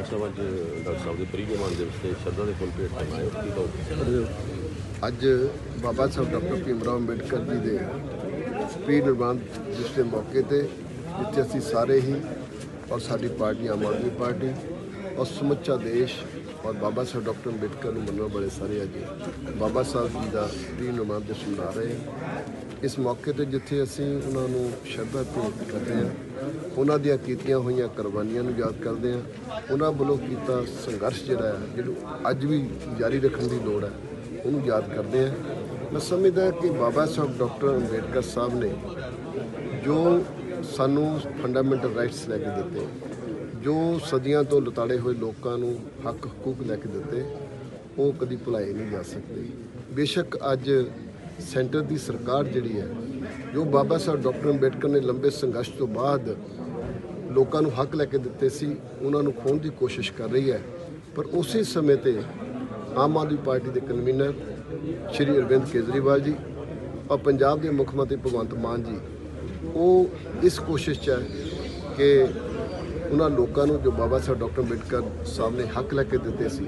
Doctor ਸਾਹਿਬ ਅੱਜ doctor ਸਾਹਿਬ ਦੇ ਪ੍ਰੀਜਮਾਨ ਦੇ ਉੱਤੇ ਸ਼ਰਧਾ ਦੇ ਫੁੱਲ ਭੇਟ ਕਰਨ ਆਏ ਅੱਜ ਬਾਬਾ ਸਾਹਿਬ ਡਾਕਟਰ ਭੀਮ ਰਾਓ ਅੰਬੇਡਕਰ ਜੀ ਦੇ ਪ੍ਰੀ ਨਿਰਵਾਣ ਦਿਵਸ ਦੇ ਮੌਕੇ ਤੇ ਜਿੱਥੇ ਅਸੀਂ ਸਾਰੇ ਹੀ ਔਰ ਸਾਡੀ ਪਾਰਟੀ, ਆਮ ਆਦਮੀ ਪਾਰਟੀ ਔਰ ਸਮੁੱਚਾ ਦੇਸ਼ ਔਰ ਬਾਬਾ ਸਾਹਿਬ ਡਾਕਟਰ ਅੰਬੇਡਕਰ ਨੂੰ ਮੰਨਣ ਵਾਲੇ ਸਾਰੇ ਅੱਜ ਬਾਬਾ ਸਾਹਿਬ ਜੀ ਦਾ ਪ੍ਰੀ ਨਿਰਵਾਣ ਮਨਾ ਰਹੇ ਇਸ ਮੌਕੇ ਤੇ ਜਿੱਥੇ ਅਸੀਂ ਉਹਨਾਂ ਨੂੰ ਸ਼ਰਧਾ ਭੇਟ ਕਰਦੇ ਹਾਂ, ਉਹਨਾਂ ਦੀਆਂ ਕੀਤੀਆਂ ਹੋਈਆਂ ਕੁਰਬਾਨੀਆਂ ਨੂੰ ਯਾਦ ਕਰਦੇ ਹਾਂ। ਉਹਨਾਂ ਵੱਲੋਂ ਕੀਤਾ ਸੰਘਰਸ਼ ਜਿਹੜਾ ਹੈ, ਜਿਹਨੂੰ ਅੱਜ ਵੀ ਜਾਰੀ ਰੱਖਣ ਦੀ ਲੋੜ ਹੈ, ਉਹਨੂੰ ਯਾਦ ਕਰਦੇ ਹਾਂ। ਮੈਂ ਸਮਝਦਾ ਕਿ ਬਾਬਾ ਸਾਹਿਬ ਡਾਕਟਰ ਅੰਬੇਡਕਰ ਸਾਹਿਬ ਨੇ ਜੋ ਸਾਨੂੰ ਫੰਡਾਮੈਂਟਲ ਰਾਈਟਸ ਲੈ ਕੇ ਦਿੱਤੇ ਜੋ ਸਦੀਆਂ ਤੋਂ ਲਤਾੜੇ ਹੋਏ ਲੋਕਾਂ ਨੂੰ ਹੱਕ ਹਕੂਕ ਲੈ ਕੇ ਦਿੱਤੇ, ਉਹ ਕਦੀ ਭੁਲਾਏ ਨਹੀਂ ਜਾ ਸਕਦੇ। ਬੇਸ਼ੱਕ ਅੱਜ ਸੈਂਟਰ ਦੀ ਸਰਕਾਰ ਜਿਹੜੀ ਹੈ, ਜੋ ਬਾਬਾ ਸਾਹਿਬ ਡਾਕਟਰ ਅੰਬੇਡਕਰ ਨੇ ਲੰਬੇ ਸੰਘਰਸ਼ ਤੋਂ ਬਾਅਦ ਲੋਕਾਂ ਨੂੰ ਹੱਕ ਲੈ ਕੇ ਦਿੱਤੇ ਸੀ, ਉਹਨਾਂ ਨੂੰ ਖੋਹਣ ਦੀ ਕੋਸ਼ਿਸ਼ ਕਰ ਰਹੀ ਹੈ। ਪਰ ਉਸੇ ਸਮੇਂ ਤੇ ਆਮ ਆਦਮੀ ਪਾਰਟੀ ਦੇ ਕਨਵੀਨਰ ਸ਼੍ਰੀ ਅਰਵਿੰਦ ਕੇਜਰੀਵਾਲ ਜੀ ਔਰ ਪੰਜਾਬ ਦੇ ਮੁੱਖ ਮੰਤਰੀ ਭਗਵੰਤ ਮਾਨ ਜੀ, ਉਹ ਇਸ ਕੋਸ਼ਿਸ਼ 'ਚ ਹੈ ਕਿ ਉਹਨਾਂ ਲੋਕਾਂ ਨੂੰ ਜੋ ਬਾਬਾ ਸਾਹਿਬ ਡਾਕਟਰ ਅੰਬੇਡਕਰ ਸਾਹਿਬ ਨੇ ਹੱਕ ਲੈ ਕੇ ਦਿੱਤੇ ਸੀ,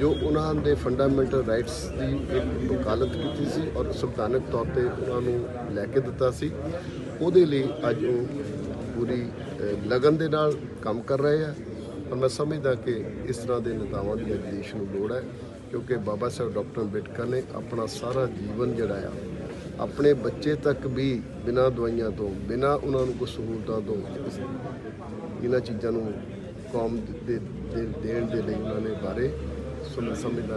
ਜੋ ਉਹਨਾਂ ਦੇ ਫੰਡਾਮੈਂਟਲ ਰਾਈਟਸ ਦੀ ਇੱਕ ਵਕਾਲਤ ਕੀਤੀ ਸੀ ਔਰ ਸੰਵਿਧਾਨਕ ਤੌਰ ਤੇ ਉਹਨਾਂ ਨੂੰ ਲੈ ਕੇ ਦਿੱਤਾ ਸੀ, ਉਹਦੇ ਲਈ ਅੱਜ ਉਹ ਪੂਰੀ ਲਗਨ ਦੇ ਨਾਲ ਕੰਮ ਕਰ ਰਹੇ ਆ। ਔਰ ਮੈਂ ਸਮਝਦਾ ਕਿ ਇਸ ਤਰ੍ਹਾਂ ਦੇ ਨੇਤਾਵਾਂ ਦੀ ਅੱਜ ਦੇਸ਼ ਨੂੰ ਲੋੜ ਹੈ, ਕਿਉਂਕਿ ਬਾਬਾ ਸਾਹਿਬ ਡਾਕਟਰ ਅੰਬੇਡਕਰ ਨੇ ਆਪਣਾ ਸਾਰਾ ਜੀਵਨ ਜਿਹੜਾ ਆ ਆਪਣੇ ਬੱਚੇ ਤੱਕ ਵੀ ਬਿਨਾਂ ਦਵਾਈਆਂ ਤੋਂ, ਬਿਨਾਂ ਉਹਨਾਂ ਨੂੰ ਕੋਈ ਸਹੂਲਤਾਂ ਤੋਂ ਇਹਨਾਂ ਚੀਜ਼ਾਂ ਨੂੰ ਕੌਮ ਦੇ ਦੇਣ ਦੇ ਲਈ ਉਹਨਾਂ ਨੇ ਬਾਰੇ ਸੋ ਸਮਝਦਾ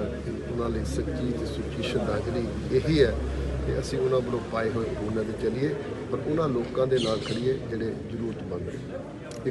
ਉਹਨਾਂ ਲਈ ਸੱਚੀ ਤੇ ਸੁੱਚੀ ਸ਼ਰਧਾਂਜਲੀ ਇਹੀ ਹੈ ਕਿ ਅਸੀਂ ਉਹਨਾਂ ਵੱਲੋਂ ਪਾਏ ਹੋਏ ਉਹਨਾਂ ਦੇ ਚੱਲੀਏ, ਪਰ ਉਹਨਾਂ ਲੋਕਾਂ ਦੇ ਨਾਲ ਖੜੀਏ ਜਿਹੜੇ ਜ਼ਰੂਰਤਮੰਦ ਨੇ।